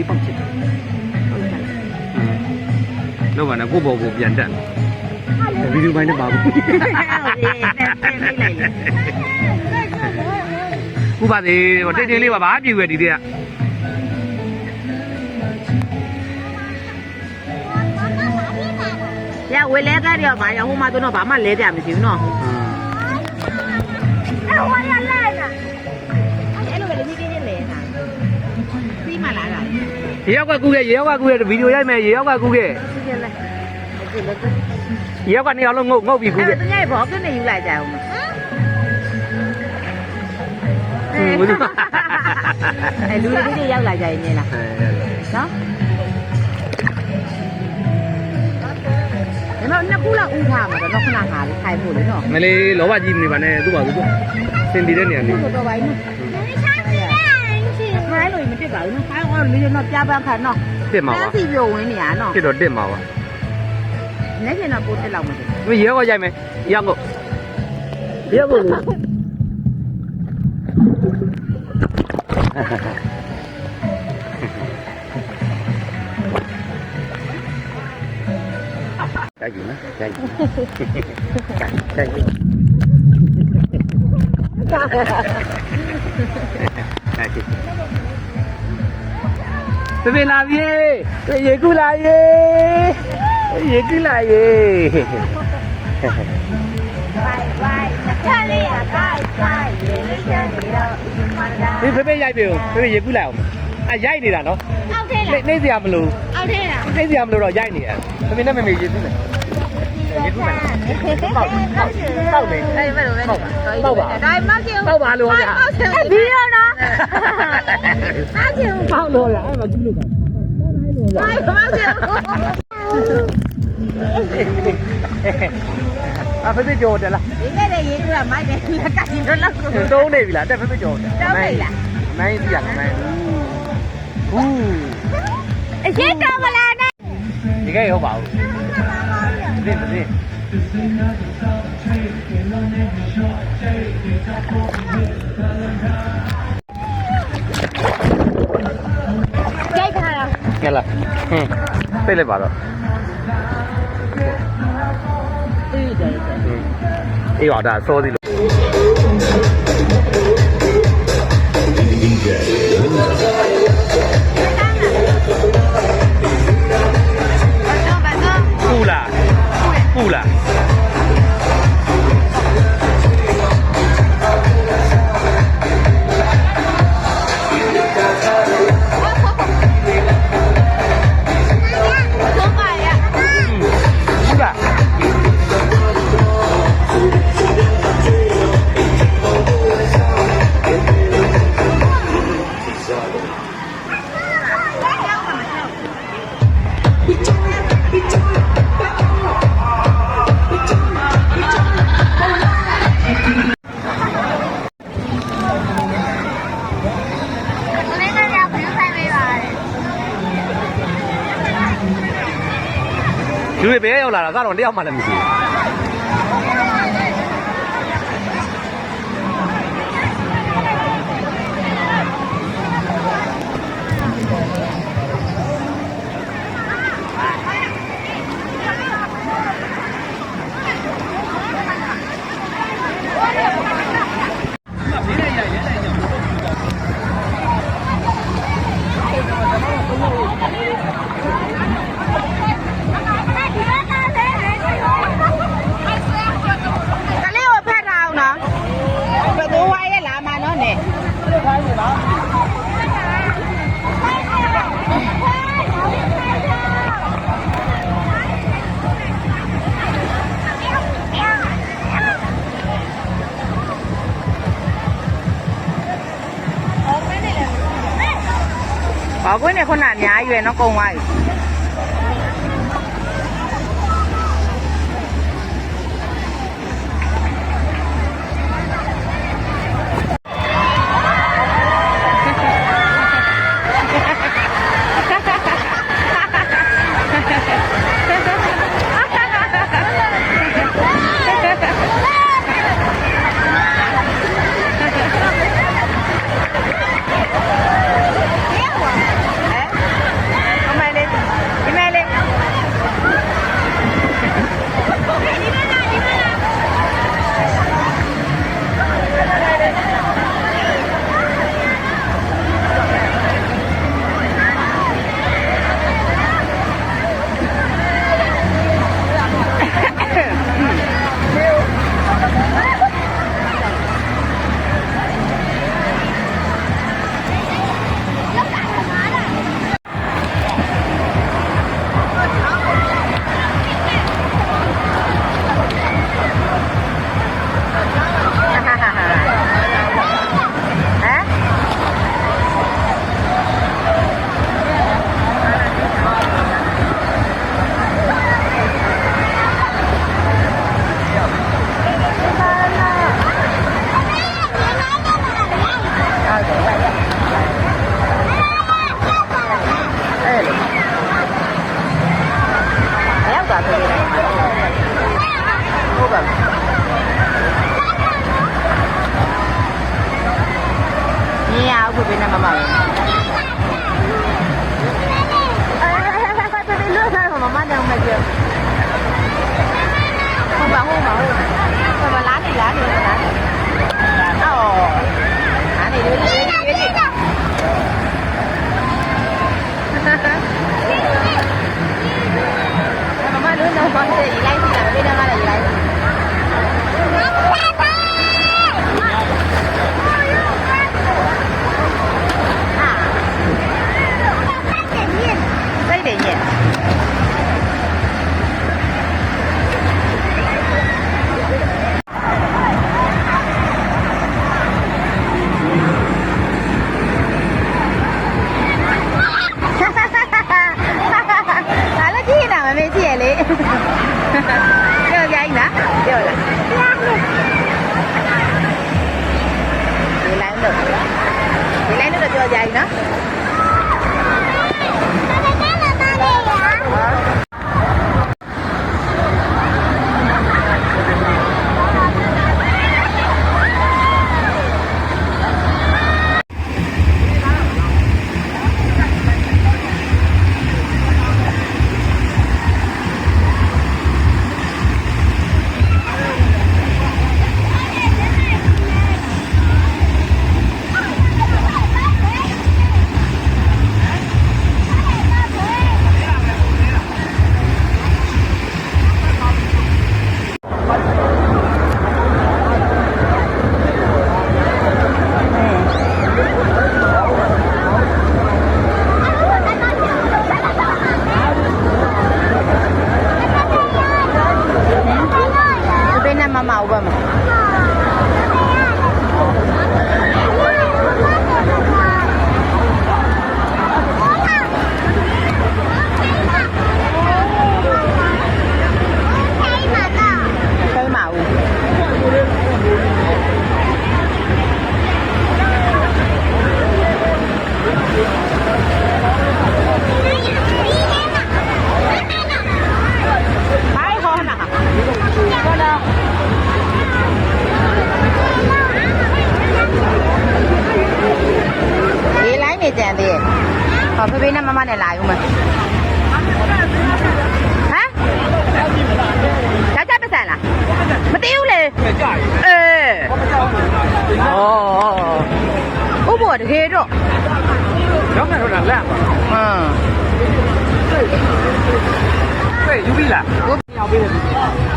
ဒီပေါက်ချစ်တာဟုတ်ကဲ့လောက်ပါနဲ့ကိုယ့်ဘောကိုပြန်တက်ဗီဒီယိုပိုင်းနဲ့ပါဘူးကိုပါသေးတိတ်တိတ်လေးပါဗာပြူရဒီတည်းကရဝယ်လဲကြရပါရဟိုမှာတော့ဘာမှလဲကြမရှိဘူးနော်အဲဝယ်ရလဲ ရေရောက်ကကူးခဲ့ရေရောက်ကကူးခဲ့ဗီဒီယိုရိုက်မယ်ရေရောက်ကကူးခဲ့ရေရောက်ကနေ့အောင်လုံးငုတ်ငုတ်ပြီးကူးခဲ့အဲ့ဒါတညိုက်ဘောကနေယူလိုက်ကြအောင်မဟုတ်ဘူးအဲလူတွေတွေရောက်လာကြရင်မြင်လားနော်ဒါတော့နှစ်ခုလောက်ဥထားမှာတော့ခဏခါလေးခိုင်ဖို့လေနော်မလေးလောဘကြီးနေပါနဲ့သူ့ပါသူ့စင်တီတဲ့နေရာလေးတော့ပါဘူး နော်ခိုင်းတော့လေးတော့ပြပန်းခါနော်တက်မှာပါစီပြိုဝင်နေရနော်တက်တော့တက်မှာပါလက်ကျင်တော့ပိုတက်လောက်မတက်မရေရောက်ကရိုက်မယ်ရေရောက် ပြေပြေလာပြေရေကူလာရေရေကူလာရေဒီဖေဖေရိုက်ပြီဖေဖေရေကူလာအောင်အရိုက်နေတာနော်အောက်ထဲနေလားနေစရာမလိုအောက်ထဲလားနေစရာမလိုတော့ရိုက်နေရဖေဖေနဲ့မေမေရေကူးမယ် ရေကူးမယ်တောက်တောက်နေအဲ့ဘယ်လိုလဲတောက်ပါဒါမှမကျင်တောက်ပါလို့ဗျာပြီးတော့နော်အားချင်တောက်လို့ရအဲ့မှာကူးလို့ကဘာမှမကျင်အဖေဖေကြော်တယ်လားဒီနေ့ရေကူကမိုက်တယ်လက်ကကျင်တော့လောက်ကိုတုံးနေပြီလားတက်ဖေဖေကြော်တယ်တောင်းလိုက်လားနိုင်စီရနိုင်ဟူးအရင်တော်မလားနဲ့ဒီကဲဟုတ်ပါဘူး သိမသိကြိုက်ထားတာကဲလားဟင်းသိလိုက်ပါတော့အေးတယ်အေးပါဒါစောသေး လူတွေဘယ်ရောက်လာတာကတော့တယောက်မှလည်းမရှိဘူး ဘာကွင်းနဲ့ခုနအများကြီးပဲနော် နေကြံသေးရဲ့ဟောဖေဖေနဲ့မမနဲ့လာယူမယ်ဟမ်ယောက်ျားပတ်စံလားမသိဘူးလေကြရည်အေးဩဥဘောတကယ်တော့ရောက်နေတော့လက်ပါဟမ်တွေ့ယူပြီလားရောက်ပြီလေရောက်ပြီ